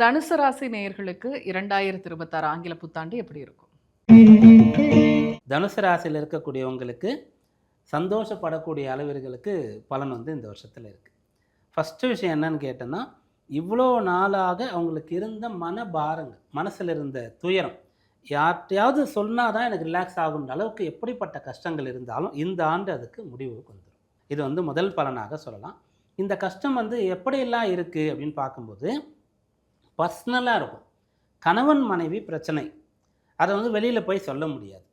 தனுசு ராசி நேயர்களுக்கு இரண்டாயிரத்தி இருபத்தாறு ஆங்கில புத்தாண்டு எப்படி இருக்கும்? தனுசு ராசியில் இருக்கக்கூடியவங்களுக்கு சந்தோஷப்படக்கூடிய அளவிற்கு பலன் வந்து இந்த வருஷத்தில் இருக்குது ஃபஸ்ட்டு விஷயம் என்னன்னு கேட்டோன்னா இவ்வளோ நாளாக அவங்களுக்கு இருந்த மன பாரங்கள் மனசில் இருந்த துயரம் யார்கிட்டையாவது சொன்னால் தான் எனக்கு ரிலாக்ஸ் ஆகுன்ற அளவுக்கு எப்படிப்பட்ட கஷ்டங்கள் இருந்தாலும் இந்த ஆண்டு அதுக்கு முடிவுக்கு வந்துடும் இது வந்து முதல் பலனாக சொல்லலாம். இந்த கஷ்டம் வந்து எப்படியெல்லாம் இருக்குது அப்படின்னு பார்க்கும்போது பர்சனலாக இருக்கும். கணவன் மனைவி பிரச்சனை. அதை வந்து வெளியில் போய் சொல்ல முடியாது.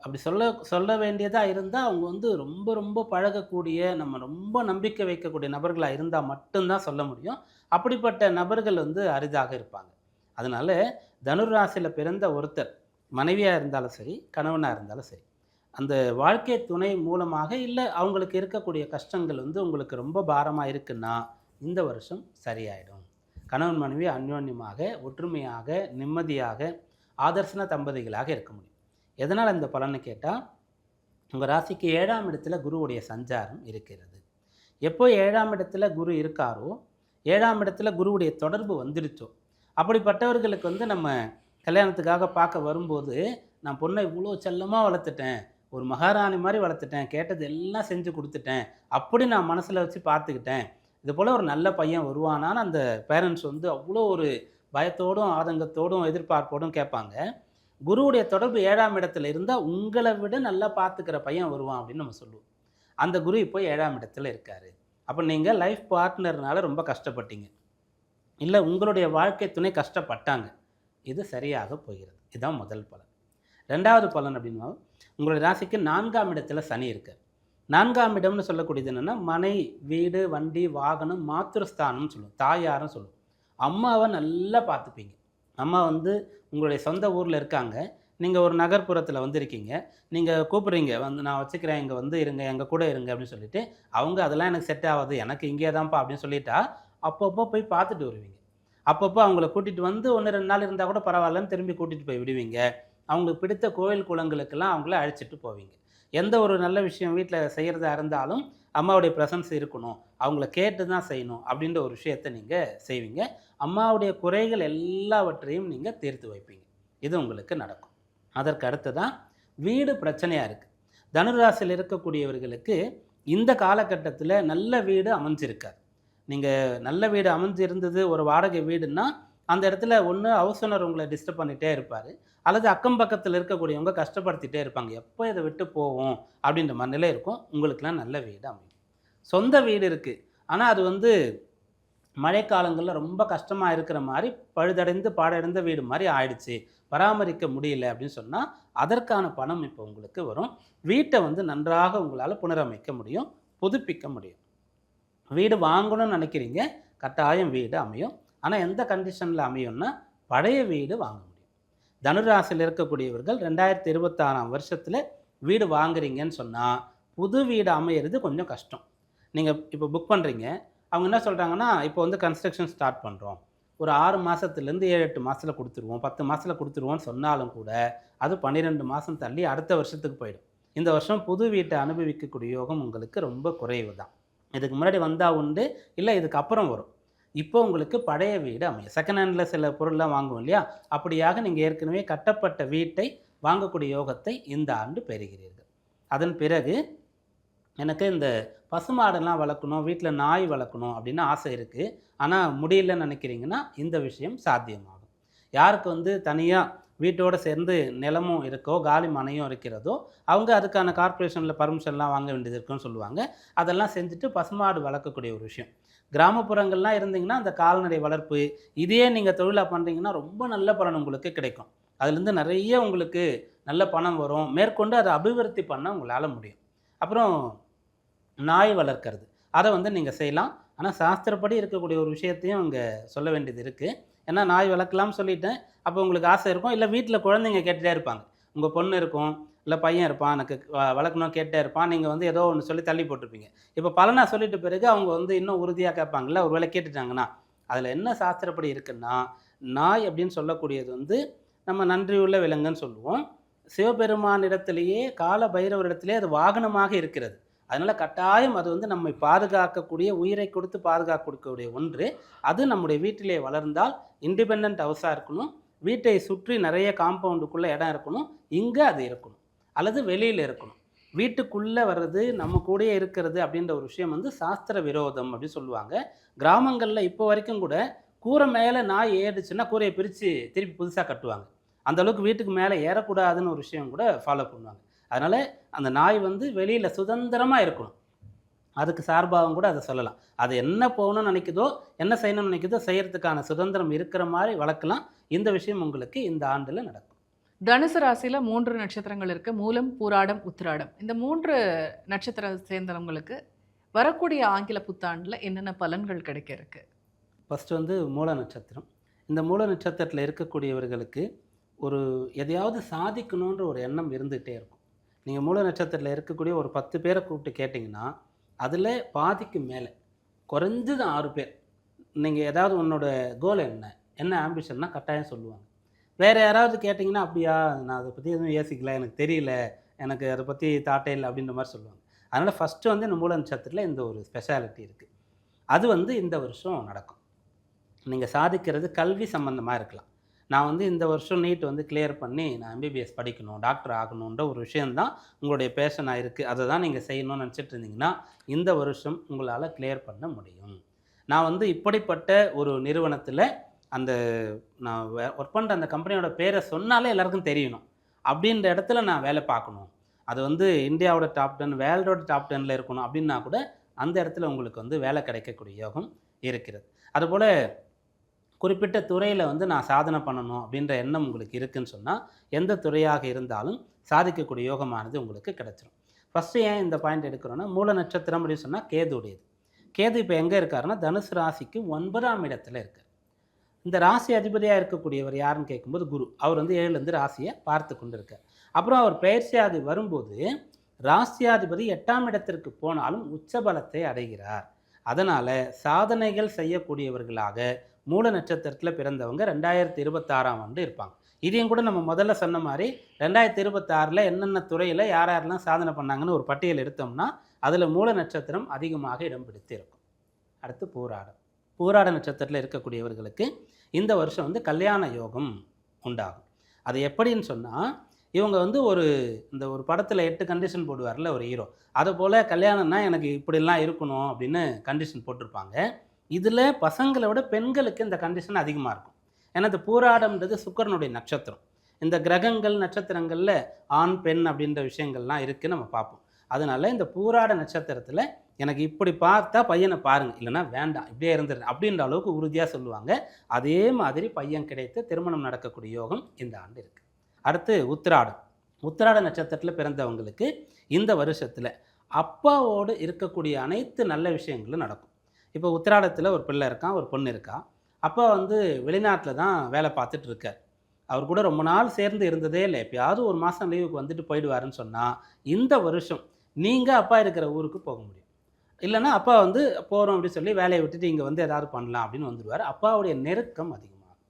அப்படி சொல்ல சொல்ல வேண்டியதாக இருந்தால் அவங்க வந்து ரொம்ப ரொம்ப பழகக்கூடிய நம்ம ரொம்ப நம்பிக்கை வைக்கக்கூடிய நபர்களாக இருந்தால் மட்டும்தான் சொல்ல முடியும். அப்படிப்பட்ட நபர்கள் வந்து அரிதாக இருப்பாங்க. அதனால தனுராசியில் பிறந்த ஒருத்தர் மனைவியாக இருந்தாலும் சரி கணவனாக இருந்தாலும் சரி அந்த வாழ்க்கை துணை மூலமாக இல்லை அவங்களுக்கு இருக்கக்கூடிய கஷ்டங்கள் வந்து உங்களுக்கு ரொம்ப பாரமாக இருக்குன்னா இந்த வருஷம் சரியாயிடும். கணவன் மனைவி அந்யோன்யமாக ஒற்றுமையாக நிம்மதியாக ஆதர்சன தம்பதிகளாக இருக்க முடியும். எதனால் இந்த பலனை கேட்டால் உங்கள் ராசிக்கு ஏழாம் இடத்துல குருவுடைய சஞ்சாரம் இருக்கிறது. எப்போ ஏழாம் இடத்துல குரு இருக்காரோ ஏழாம் இடத்துல குருவுடைய தொடர்பு வந்துடுச்சோ அப்படிப்பட்டவர்களுக்கு வந்து நம்ம கல்யாணத்துக்காக பார்க்க வரும்போது நான் பொண்ணை இவ்வளோ செல்லமாக வளர்த்துட்டேன் ஒரு மகாராணி மாதிரி வளர்த்துட்டேன் கேட்டது எல்லாம் செஞ்சு கொடுத்துட்டேன் அப்படி நான் மனசில் வச்சு பார்த்துக்கிட்டேன். இது போல் ஒரு நல்ல பையன் வருவானான்னு அந்த பேரண்ட்ஸ் வந்து அவ்வளோ ஒரு பயத்தோடும் ஆதங்கத்தோடும் எதிர்பார்ப்போடும் கேட்பாங்க. குருவுடைய தொடர்பு ஏழாம் இடத்துல இருந்தால் உங்களை விட நல்லா பார்த்துக்கிற பையன் வருவான் அப்படின்னு நம்ம சொல்லுவோம். அந்த குரு இப்போ ஏழாம் இடத்துல இருக்கார். அப்போ நீங்கள் லைஃப் பார்ட்னர்னால ரொம்ப கஷ்டப்பட்டீங்க. இல்லை உங்களுடைய வாழ்க்கை துணை கஷ்டப்பட்டாங்க. இது சரியாக போகிறது. இதுதான் முதல் பலன். ரெண்டாவது பலன் அப்படின்னா உங்களுடைய ராசிக்கு நான்காம் இடத்துல சனி இருக்கார். நான்காம் இடம்னு சொல்லக்கூடியது என்னென்னா மனை வீடு வண்டி வாகனம் மாத்திருஸ்தானம்னு சொல்லுவோம். தாயாரும் சொல்லுவோம். அம்மாவை நல்லா பார்த்துப்பீங்க. அம்மா வந்து உங்களுடைய சொந்த ஊரில் இருக்காங்க. நீங்கள் ஒரு நகர்ப்புறத்தில் வந்திருக்கீங்க. நீங்கள் கூப்பிட்றீங்க வந்து நான் வச்சுக்கிறேன் இங்கே வந்து இருங்க எங்கள் கூட இருங்க அப்படின்னு சொல்லிட்டு அவங்க அதெல்லாம் எனக்கு செட் ஆகாது எனக்கு இங்கே தான்ப்பா அப்படின்னு சொல்லிட்டா அப்பப்போ போய் பார்த்துட்டு வருவீங்க. அப்பப்போ அவங்கள கூட்டிகிட்டு வந்து ஒன்று ரெண்டு நாள் இருந்தால் கூட பரவாயில்லன்னு திரும்பி கூட்டிகிட்டு போய் விடுவீங்க. அவங்களுக்கு பிடித்த கோயில் குளங்களுக்கெல்லாம் அவங்கள அழைச்சிட்டு போவீங்க. எந்த ஒரு நல்ல விஷயம் வீட்டில் செய்கிறதா இருந்தாலும் அம்மாவுடைய ப்ரெசன்ஸ் இருக்கணும். அவங்கள கேட்டு தான் செய்யணும் அப்படின்ற ஒரு விஷயத்தை நீங்கள் செய்வீங்க. அம்மாவுடைய குறைகள் எல்லாவற்றையும் நீங்கள் தீர்த்து வைப்பீங்க. இது உங்களுக்கு நடக்கும். அதற்கு அடுத்து தான் வீடு பிரச்சனையாக இருக்குது தனுராசியில் இருக்கக்கூடியவர்களுக்கு இந்த காலகட்டத்தில் நல்ல வீடு அமைஞ்சிருக்காது. நீங்கள் நல்ல வீடு அமைஞ்சிருந்தது ஒரு வாடகை வீடுன்னா அந்த இடத்துல ஒன்று ஹவுஸ் உங்களை டிஸ்டர்ப் பண்ணிகிட்டே இருப்பார். அல்லது அக்கம் பக்கத்தில் இருக்கக்கூடியவங்க கஷ்டப்படுத்திட்டே இருப்பாங்க. எப்போ இதை விட்டு போவோம் அப்படின்ற மாதிரி நிலை இருக்கும். உங்களுக்குலாம் நல்ல வீடு அமையும். சொந்த வீடு இருக்குது ஆனால் அது வந்து மழைக்காலங்களில் ரொம்ப கஷ்டமாக இருக்கிற மாதிரி பழுதடைந்து பாடடைந்த வீடு மாதிரி ஆயிடுச்சு. பராமரிக்க முடியல அப்படின்னு சொன்னால் அதற்கான பணம் இப்போ உங்களுக்கு வரும். வீட்டை வந்து நன்றாக உங்களால் புனரமைக்க முடியும். புதுப்பிக்க முடியும். வீடு வாங்கணும்னு நினைக்கிறீங்க. கட்டாயம் வீடு அமையும். ஆனால் எந்த கண்டிஷனில் அமையும்னா பழைய வீடு வாங்க முடியும். தனுராசியில் இருக்கக்கூடியவர்கள் ரெண்டாயிரத்தி இருபத்தாறாம் வருஷத்தில் வீடு வாங்குறீங்கன்னு சொன்னால் புது வீடு அமையிறது கொஞ்சம் கஷ்டம். நீங்கள் இப்போ புக் பண்ணுறீங்க அவங்க என்ன சொல்கிறாங்கன்னா இப்போ வந்து கன்ஸ்ட்ரக்ஷன் ஸ்டார்ட் பண்ணுறோம் ஒரு ஆறு மாதத்துலேருந்து ஏழு எட்டு மாதத்தில் கொடுத்துருவோம். பத்து மாதத்தில் கொடுத்துருவோம்னு சொன்னாலும் கூட அது பன்னிரெண்டு மாதம் தள்ளி அடுத்த வருஷத்துக்கு போயிடும். இந்த வருஷம் புது வீட்டை அனுபவிக்கக்கூடிய யோகம் உங்களுக்கு ரொம்ப குறைவு தான் இதுக்கு முன்னாடி வந்தால் உண்டு இல்லை இதுக்கு அப்புறம் வரும். இப்போ உங்களுக்கு பழைய வீடு அமையும் செகண்ட் ஹேண்டில் சில பொருள்லாம் வாங்குவோம் இல்லையா? அப்படியாக நீங்கள் ஏற்கனவே கட்டப்பட்ட வீட்டை வாங்கக்கூடிய யோகத்தை இந்த ஆண்டு பெறுகிறீர்கள். அதன் பிறகு எனக்கு இந்த பசுமாடெல்லாம் வளர்க்கணும் வீட்டில் நாய் வளர்க்கணும் அப்படின்னு ஆசை இருக்குது ஆனால் முடியலன்னு நினைக்கிறீங்கன்னா இந்த விஷயம் சாத்தியமாகும். யாருக்கு வந்து தனியாக வீட்டோடு சேர்ந்து நிலமும் இருக்கோ காலி மனையும் இருக்கிறதோ அவங்க அதுக்கான கார்ப்பரேஷனில் பர்மிஷன்லாம் வாங்க வேண்டியது இருக்குன்னு சொல்லுவாங்க. அதெல்லாம் செஞ்சுட்டு பசுமாடு வளர்க்கக்கூடிய ஒரு விஷயம். கிராமப்புறங்கள்லாம் இருந்தீங்கன்னா அந்த கால்நடை வளர்ப்பு இதே நீங்கள் தொழிலாக பண்ணுறீங்கன்னா ரொம்ப நல்ல பலன் உங்களுக்கு கிடைக்கும். அதுலேருந்து நிறைய உங்களுக்கு நல்ல பணம் வரும். மேற்கொண்டு அதை அபிவிருத்தி பண்ண உங்களால் முடியும். அப்புறம் நாய் வளர்க்கறது. அதை வந்து நீங்கள் செய்யலாம். ஆனால் சாஸ்திரப்படி இருக்கக்கூடிய ஒரு விஷயத்தையும் அங்கே சொல்ல வேண்டியது இருக்குது ஏன்னா நாய் வளர்க்கலாம்னு சொல்லிட்டேன். அப்போ உங்களுக்கு ஆசை இருக்கும். இல்லை வீட்டில் குழந்தைங்க கேட்டுகிட்டே இருப்பாங்க. உங்கள் பொண்ணு இருக்கும். இல்லை பையன் இருப்பான் எனக்கு வளர்க்கணும் கேட்டே இருப்பான் நீங்கள் வந்து ஏதோ ஒன்று சொல்லி தள்ளி போட்டிருப்பீங்க. இப்போ பலனா சொல்லிட்ட பிறகு அவங்க வந்து இன்னும் உறுதியாக கேட்பாங்கல்ல ஒரு வேளை கேட்டுட்டாங்கன்னா. அதில் என்ன சாஸ்திரப்படி இருக்குன்னா நாய் அப்படின்னு சொல்லக்கூடியது வந்து நம்ம நன்றியுள்ள விலங்குன்னு சொல்லுவோம். சிவபெருமானிடத்திலேயே கால பைரவரிடத்திலே அது வாகனமாக இருக்கிறது. அதனால் கட்டாயம் அது வந்து நம்மை பாதுகாக்கக்கூடிய உயிரை கொடுத்து பாதுகாக்கக்கூடிய ஒன்று. அது நம்முடைய வீட்டிலே வளர்ந்தால் இண்டிபெண்ட் ஹவுஸாக இருக்கணும். வீட்டை சுற்றி நிறைய காம்பவுண்டுக்குள்ளே இடம் இருக்கணும். இங்கே அது இருக்கணும். அல்லது வெளியில் இருக்கணும். வீட்டுக்குள்ளே வர்றது நம்ம கூடயே இருக்கிறது அப்படின்ற ஒரு விஷயம் வந்து சாஸ்திர விரோதம் அப்படின்னு சொல்லுவாங்க. கிராமங்களில் இப்போ வரைக்கும் கூட கூரை மேலே நாய் ஏறுச்சுன்னா கூரையை பிரித்து திருப்பி புதுசாக கட்டுவாங்க. அந்த அளவுக்கு வீட்டுக்கு மேலே ஏறக்கூடாதுன்னு ஒரு விஷயம் கூட ஃபாலோ பண்ணுவாங்க. அதனால் அந்த நாய் வந்து வெளியில் சுதந்திரமாக இருக்கணும். அதுக்கு சார்பாகவும் கூட அதை சொல்லலாம். அது என்ன போகணும்னு நினைக்குதோ என்ன செய்யணும்னு நினைக்குதோ செய்கிறதுக்கான சுதந்திரம் இருக்கிற மாதிரி வளர்க்கலாம். இந்த விஷயம் உங்களுக்கு இந்த ஆண்டில் நடக்கும். தனுசு ராசியில் மூன்று நட்சத்திரங்கள் இருக்குது மூலம் பூராடம் உத்திராடம். இந்த மூன்று நட்சத்திர சேர்ந்தவங்களுக்கு வரக்கூடிய ஆங்கில புத்தாண்டில் என்னென்ன பலன்கள் கிடைக்க இருக்கு? ஃபஸ்ட்டு வந்து மூல நட்சத்திரம். இந்த மூல நட்சத்திரத்தில் இருக்கக்கூடியவர்களுக்கு ஒரு எதையாவது சாதிக்கணுன்ற ஒரு எண்ணம் இருந்துகிட்டே இருக்கும். நீங்கள் மூல நட்சத்திரத்தில் இருக்கக்கூடிய ஒரு பத்து பேரை கூப்பிட்டு கேட்டிங்கன்னா அதில் பாதிக்கு மேலே குறைஞ்சது ஆறு பேர். நீங்கள் ஏதாவது உன்னோட கோல் என்ன? என்ன ஆம்பிஷன்னா கட்டாயம் சொல்லுவாங்க. வேறு யாராவது கேட்டிங்கன்னா அப்படியா நான் அதை பற்றி எதுவும் யோசிக்கல எனக்கு தெரியல எனக்கு அதை பற்றி தாட்டே இல்லை அப்படின்ற மாதிரி சொல்லுவாங்க. அதனால் ஃபஸ்ட்டு வந்து இந்த மூல நட்சத்திரத்தில் இந்த ஒரு ஸ்பெஷாலிட்டி இருக்குது அது வந்து இந்த வருஷம் நடக்கும். நீங்கள் சாதிக்கிறது கல்வி சம்மந்தமாக இருக்கலாம். நான் வந்து இந்த வருஷம் நீட் வந்து கிளியர் பண்ணி நான் எம்பிபிஎஸ் படிக்கணும் டாக்டர் ஆகணுன்ற ஒரு விஷயந்தான் உங்களுடைய பேஷனாக இருக்குது அதை தான் நீங்கள் செய்யணும்னு நினச்சிட்டு இருந்தீங்கன்னா இந்த வருஷம் உங்களால் கிளியர் பண்ண முடியும். நான் வந்து இப்படிப்பட்ட ஒரு நிறுவனத்தில் அந்த நான் ஒர்க் பண்ணுற அந்த கம்பெனியோட பேரை சொன்னாலே எல்லாருக்கும் தெரியணும். அப்படின்ற இடத்துல நான் வேலை பார்க்கணும். அது வந்து இந்தியாவோட டாப் டென் வேர்ல்டோட டாப் டெனில் இருக்கணும் அப்படின்னா கூட அந்த இடத்துல உங்களுக்கு வந்து வேலை கிடைக்கக்கூடிய யோகம் இருக்கிறது. அதுபோல் குறிப்பிட்ட துறையில் வந்து நான் சாதனை பண்ணணும் அப்படின்ற எண்ணம் உங்களுக்கு இருக்குன்னு சொன்னால் எந்த துறையாக இருந்தாலும் சாதிக்கக்கூடிய யோகமானது உங்களுக்கு கிடச்சிரும். ஃபஸ்ட்டு ஏன் இந்த பாயிண்ட் எடுக்கிறோன்னா மூல நட்சத்திரம் அப்படின்னு சொன்னால் கேதுடையது கேது இப்போ எங்கே இருக்காருன்னா தனுசு ராசிக்கு ஒன்பதாம் இடத்துல இருக்கார். இந்த ராசி அதிபதியாக இருக்கக்கூடியவர் யாருன்னு கேட்கும்போது குரு. அவர் வந்து ஏழுலேருந்து ராசியை பார்த்து கொண்டிருக்கார். அப்புறம் அவர் பயிற்சியாதி வரும்போது ராசியாதிபதி எட்டாம் இடத்திற்கு போனாலும் உச்சபலத்தை அடைகிறார். அதனால் சாதனைகள் செய்யக்கூடியவர்களாக மூல நட்சத்திரத்தில் பிறந்தவங்க ரெண்டாயிரத்தி இருபத்தாறாம் ஆண்டு இருப்பாங்க. இதையும் கூட நம்ம முதல்ல சொன்ன மாதிரி ரெண்டாயிரத்தி இருபத்தாறில் என்னென்ன துறையில் யார் யாரெல்லாம் சாதனை பண்ணாங்கன்னு ஒரு பட்டியல் எடுத்தோம்னா அதில் மூல நட்சத்திரம் அதிகமாக இடம் பிடித்து இருக்கும். அடுத்து போராடம். பூராட நட்சத்திரத்தில் இருக்கக்கூடியவர்களுக்கு இந்த வருஷம் வந்து கல்யாண யோகம் உண்டாகும். அது எப்படின்னு சொன்னால் இவங்க வந்து ஒரு இந்த ஒரு படத்தில் எட்டு கண்டிஷன் போடுவார்ல ஒரு ஹீரோ அதை போல் கல்யாணம்னா எனக்கு இப்படிலாம் இருக்கணும் அப்படின்னு கண்டிஷன் போட்டிருப்பாங்க. இதில் பசங்களை விட பெண்களுக்கு இந்த கண்டிஷன் அதிகமாக இருக்கும். ஏன்னா இந்த பூராடம்ன்றது சுக்கரனுடைய நட்சத்திரம். இந்த கிரகங்கள் நட்சத்திரங்களில் ஆண் பெண் அப்படின்ற விஷயங்கள்லாம் இருக்குது நம்ம பார்ப்போம். அதனால இந்த பூராட நட்சத்திரத்தில் எனக்கு இப்படி பார்த்தா பையனை பாருங்கள் இல்லைன்னா வேண்டாம் இப்படியே இருந்துரு அப்படின்ற அளவுக்கு உறுதியாக சொல்லுவாங்க. அதே மாதிரி பையன் கிடைத்து திருமணம் நடக்கக்கூடிய யோகம் இந்த ஆண்டு இருக்குது அடுத்து உத்திராடம். உத்திராட நட்சத்திரத்தில் பிறந்தவங்களுக்கு இந்த வருஷத்தில் அப்பாவோடு இருக்கக்கூடிய அனைத்து நல்ல விஷயங்களும் நடக்கும். இப்போ உத்திராடத்தில் ஒரு பிள்ளை இருக்கான் ஒரு பொண்ணு இருக்கா. அப்பா வந்து வெளிநாட்டில் தான் வேலை பார்த்துட்டு இருக்கார். அவர் கூட ரொம்ப நாள் சேர்ந்து இருந்ததே இல்லை. எப்பயாவது ஒரு மாதம் லீவுக்கு வந்துட்டு போயிடுவாருன்னு சொன்னால் இந்த வருஷம் நீங்கள் அப்பா இருக்கிற ஊருக்கு போக முடியும். இல்லைன்னா அப்பா வந்து போகிறோம் அப்படின்னு சொல்லி வேலையை விட்டுட்டு இங்கே வந்து ஏதாவது பண்ணலாம் அப்படின்னு வந்துடுவார். அப்பாவுடைய நெருக்கம் அதிகமாகும்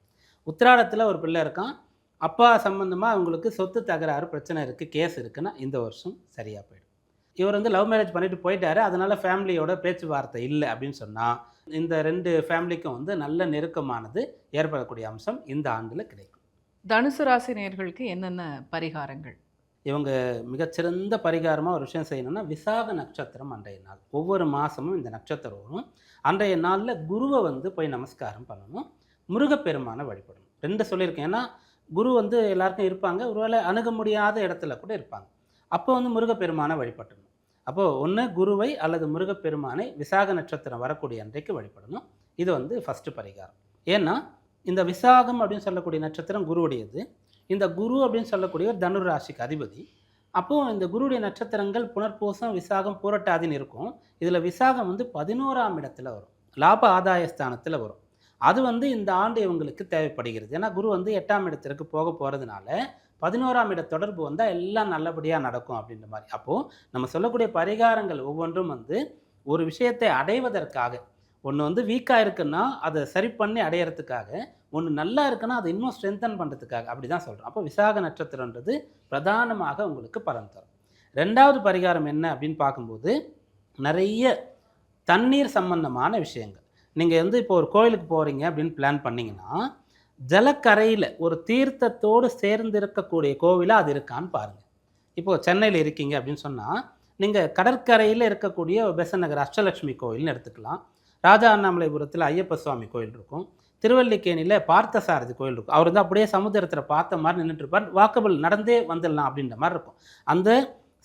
உத்திராடத்தில் ஒரு பிள்ளை இருக்கான். அப்பா சம்மந்தமாக அவங்களுக்கு சொத்து தகராறு பிரச்சனை இருக்குது கேஸ் இருக்குன்னா இந்த வருஷம் சரியாக போயிடும். இவர் வந்து லவ் மேரேஜ் பண்ணிட்டு போயிட்டாரு. அதனால் ஃபேமிலியோட பேச்சுவார்த்தை இல்லை அப்படின்னு சொன்னால் இந்த ரெண்டு ஃபேமிலிக்கும் வந்து நல்ல நெருக்கமானது ஏற்படக்கூடிய அம்சம் இந்த ஆண்டில் கிடைக்கும். தனுசு ராசி நேர்களுக்கு என்னென்ன பரிகாரங்கள்? இவங்க மிகச்சிறந்த பரிகாரமாக ஒரு விஷயம் செய்யணும்னா விசாக நட்சத்திரம் அன்றைய நாள். ஒவ்வொரு மாதமும் இந்த நட்சத்திரம் வரும். அன்றைய நாளில் குருவை வந்து போய் நமஸ்காரம் பண்ணணும். முருகப்பெருமானை வழிபடணும். ரெண்டு சொல்லியிருக்கேன். ஏன்னா குரு வந்து எல்லாருக்கும் இருப்பாங்க. ஒருவேளை அணுக முடியாத இடத்துல கூட இருப்பாங்க. அப்போ வந்து முருகப்பெருமானை வழிபட்டணும். அப்போது ஒன்று குருவை அல்லது முருகப்பெருமானை விசாக நட்சத்திரம் வரக்கூடிய அன்றைக்கு வழிபடணும். இது வந்து ஃபஸ்ட்டு பரிகாரம். ஏன்னா இந்த விசாகம் அப்படின்னு சொல்லக்கூடிய நட்சத்திரம் குருவுடையது. இந்த குரு அப்படின்னு சொல்லக்கூடியவர் தனுர் ராசிக்கு அதிபதி. அப்போது இந்த குருடைய நட்சத்திரங்கள் புனர்பூசம் விசாகம் பூரட்டாதின்னு இருக்கும். இதில் விசாகம் வந்து பதினோராம் இடத்துல வரும். லாப ஆதாய ஸ்தானத்தில் வரும். அது வந்து இந்த ஆண்டு இவங்களுக்கு தேவைப்படுகிறது. ஏன்னா குரு வந்து எட்டாம் இடத்திற்கு போக போகிறதுனால பதினோராம் இட தொடர்பு வந்தால் எல்லாம் நல்லபடியாக நடக்கும் அப்படின்ற மாதிரி. அப்போது நம்ம சொல்லக்கூடிய பரிகாரங்கள் ஒவ்வொன்றும் வந்து ஒரு விஷயத்தை அடைவதற்காக ஒன்று வந்து வீக்காக இருக்குன்னா அதை சரி பண்ணி அடையிறதுக்காக ஒன்று நல்லா இருக்குன்னா அதை இன்னும் ஸ்ட்ரென்தன் பண்ணுறதுக்காக அப்படி தான் சொல்கிறோம் அப்போ விசாக நட்சத்திரன்றது பிரதானமாக உங்களுக்கு பலன் தரும். ரெண்டாவது பரிகாரம் என்ன அப்படின்னு பார்க்கும்போது நிறைய தண்ணீர் சம்பந்தமான விஷயங்கள். நீங்கள் வந்து இப்போ ஒரு கோயிலுக்கு போகிறீங்க அப்படின்னு பிளான் பண்ணீங்கன்னா ஜலக்கரையில் ஒரு தீர்த்தத்தோடு சேர்ந்து இருக்கக்கூடிய கோவிலாக அது இருக்கான்னு பாருங்கள் இப்போது சென்னையில் இருக்கீங்க அப்படின்னு சொன்னால் நீங்கள் கடற்கரையில் இருக்கக்கூடிய பெசநகர் அஷ்டலட்சுமி கோயில்னு எடுத்துக்கலாம். ராஜா அண்ணாமலைபுரத்தில் ஐயப்ப சுவாமி கோயில் இருக்கும். திருவல்லிக்கேணியில் பார்த்தசாரதி கோயில் இருக்கும். அவர் வந்து அப்படியே சமுத்திரத்தில் பார்த்த மாதிரி நின்றுட்டு இருப்பார் வாக்கபிள் நடந்தே வந்துடலாம் அப்படின்ற மாதிரி இருக்கும். அந்த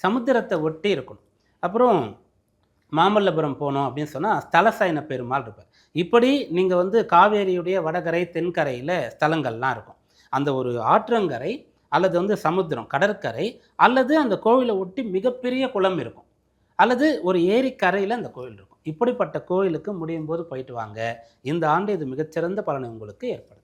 சமுத்திரத்தை ஒட்டி இருக்கணும். அப்புறம் மாமல்லபுரம் போனோம் அப்படின்னு சொன்னால் ஸ்தலசைன பெருமாள் இருப்பார். இப்படி நீங்கள் வந்து காவேரியுடைய வடகரை தென்கரையில் ஸ்தலங்கள்லாம் இருக்கும். அந்த ஒரு ஆற்றங்கரை அல்லது வந்து சமுத்திரம் கடற்கரை அல்லது அந்த கோவிலை ஒட்டி மிகப்பெரிய குளம் இருக்கும். அல்லது ஒரு ஏரிக்கரையில் அந்த கோயில் இருக்கும். இப்படிப்பட்ட கோயிலுக்கு முடியும் போது போயிட்டு வாங்க. இந்த ஆண்டு இது மிகச்சிறந்த பலனை உங்களுக்கு ஏற்படும்